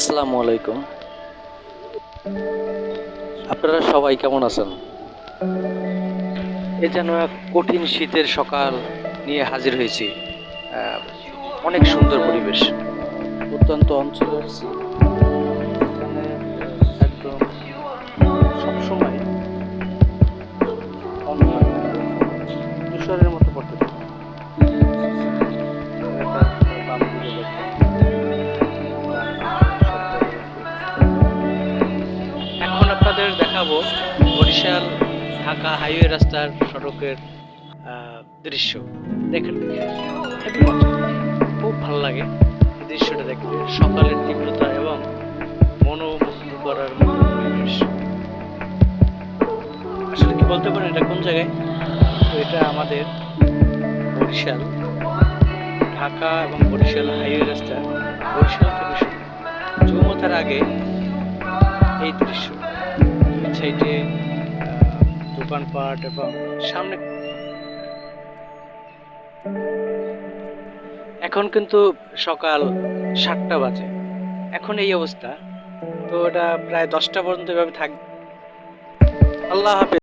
আসসালামু আলাইকুম। আপনারা সবাই কেমন আছেন? এ যেন এক কঠিন শীতের সকাল নিয়ে হাজির হয়েছি। অনেক সুন্দর পরিবেশ। অত্যন্ত অঞ্চলে একদম সবসময় তুষারের আপনাদের দেখাবো বরিশাল ঢাকা হাইওয়ে রাস্তার সড়কের দৃশ্য। দেখেন, খুব ভালো লাগে দৃশ্যটা দেখতে। সকালের তীব্রতা এবং মনোমুগ্ধ করার পরিবেশ। আসলে কি বলতে পারেন, এটা কোন জায়গায়? এটা আমাদের বরিশাল, ঢাকা এবং বরিশাল হাইওয়ে রাস্তা। বরিশাল থেকে শুরু। চৌমাথার আগে এই দৃশ্য। দোকানপাট এবং সামনে এখন কিন্তু সকাল সাতটা বাজে। এখন এই অবস্থা। তো এটা প্রায় দশটা পর্যন্ত এভাবে থাকবে আল্লাহ হাফেজ।